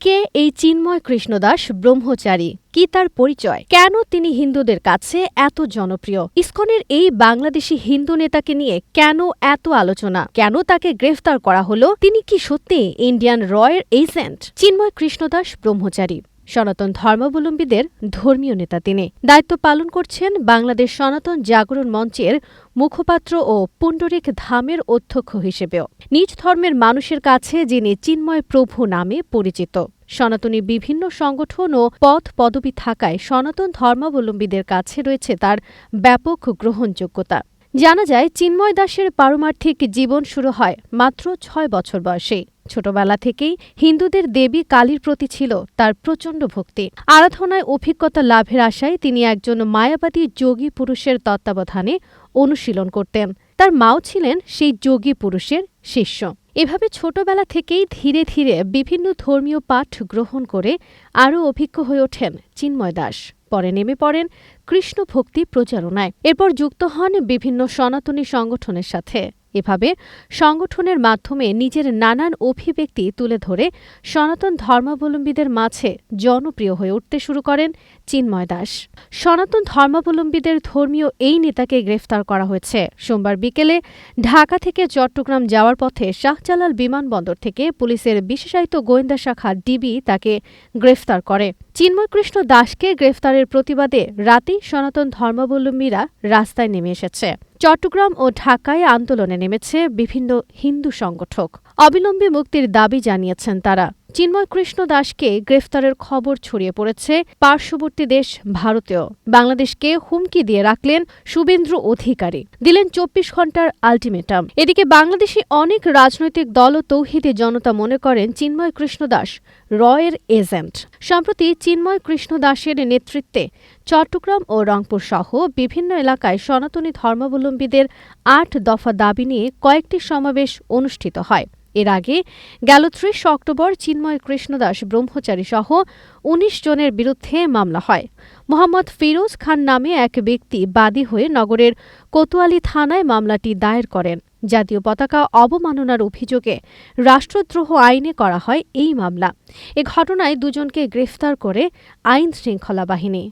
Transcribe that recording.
কে এই চিন্ময় কৃষ্ণদাস ব্রহ্মচারী? কি তার পরিচয়? কেন তিনি হিন্দুদের কাছে এত জনপ্রিয়? ইস্কনের এই বাংলাদেশি হিন্দু নেতাকে নিয়ে কেন এত আলোচনা? কেন তাকে গ্রেফতার করা হলো? তিনি কি সত্যি ইন্ডিয়ান রয়ের এজেন্ট? চিন্ময় কৃষ্ণদাস ব্রহ্মচারী। সনাতন ধর্মাবলম্বীদের ধর্মীয় নেতা তিনি। দায়িত্ব পালন করছেন বাংলাদেশ সনাতন জাগরণ মঞ্চের মুখপাত্র ও পুণ্ডরিক ধামের অধ্যক্ষ হিসেবেও। নিজ ধর্মের মানুষের কাছে যিনি চিন্ময় প্রভু নামে পরিচিত। সনাতনী বিভিন্ন সংগঠন ও পথ পদবি থাকায় সনাতন ধর্মাবলম্বীদের কাছে রয়েছে তার ব্যাপক গ্রহণযোগ্যতা। জানা যায়, চিন্ময় দাসের পারমার্থিক জীবন শুরু হয় মাত্র ছয় বছর বয়সে ছোটবেলা থেকেই হিন্দুদের দেবী কালীর প্রতি ছিল তার প্রচণ্ড ভক্তি। আরাধনায় অভিজ্ঞতা লাভের আশায় তিনি একজন মায়াবাদী যোগী পুরুষের তত্ত্বাবধানে অনুশীলন করতেন। তার মাও ছিলেন সেই যোগী পুরুষের শিষ্য। এভাবে ছোটবেলা থেকেই ধীরে ধীরে বিভিন্ন ধর্মীয় পাঠ গ্রহণ করে আরও অভিজ্ঞ হয়ে ওঠেন চিন্ময় দাস। পরে নেমে পড়েন কৃষ্ণ ভক্তি প্রচারণায়। এরপর যুক্ত হন বিভিন্ন সনাতনী সংগঠনের সাথে। এভাবে সংগঠনের মাধ্যমে নিজের নানান অভিব্যক্তি তুলে ধরে সনাতন ধর্মাবলম্বীদের মাঝে জনপ্রিয় হয়ে উঠতে শুরু করেন চিন্ময় দাস। সনাতন ধর্মাবলম্বীদের ধর্মীয় এই নেতাকে গ্রেফতার করা হয়েছে। সোমবার বিকেলে ঢাকা থেকে চট্টগ্রাম যাওয়ার পথে শাহজালাল বিমানবন্দর থেকে পুলিশের বিশেষায়িত গোয়েন্দা শাখা ডিবি তাকে গ্রেফতার করে। চিন্ময় কৃষ্ণ দাসকে গ্রেফতারের প্রতিবাদে রাতেই সনাতন ধর্মাবলম্বীরা রাস্তায় নেমে এসেছে। চট্টগ্রাম ও ঢাকায় আন্দোলনে নেমেছে বিভিন্ন হিন্দু সংগঠক। অবিলম্বে মুক্তির দাবি জানিয়েছেন তারা। চিন্ময় কৃষ্ণ দাসকে গ্রেফতারের খবর ছড়িয়ে পড়েছে পার্শ্ববর্তী দেশ ভারতেও। বাংলাদেশকে হুমকি দিয়ে রাখলেন শুভেন্দ্র অধিকারী। দিলেন চব্বিশ ঘণ্টার আলটিমেটাম। এদিকে বাংলাদেশি অনেক রাজনৈতিক দল ও তৌহিদি জনতা মনে করেন চিন্ময় কৃষ্ণ দাস রয়ের এজেন্ট। সম্প্রতি চিন্ময় কৃষ্ণ দাসের নেতৃত্বে চট্টগ্রাম ও রংপুর সহ বিভিন্ন এলাকায় সনাতনী ধর্মাবলম্বীদের আট দফা দাবি নিয়ে কয়েকটি সমাবেশ অনুষ্ঠিত হয়। এর আগে গেল ত্রিশ অক্টোবর চিন্ময় কৃষ্ণদাস ব্রহ্মচারী সহ উনিশ জনের বিরুদ্ধে মামলা হয়। মোহাম্মদ ফিরোজ খান নামে এক ব্যক্তি বাদী হয়ে নগরের কোতোয়ালি থানায় মামলাটি দায়ের করেন। জাতীয় পতাকা অবমাননার অভিযোগে রাষ্ট্রদ্রোহ আইনে করা হয় এই মামলা। এ ঘটনায় দুজনকে গ্রেফতার করে আইন শৃঙ্খলা বাহিনী।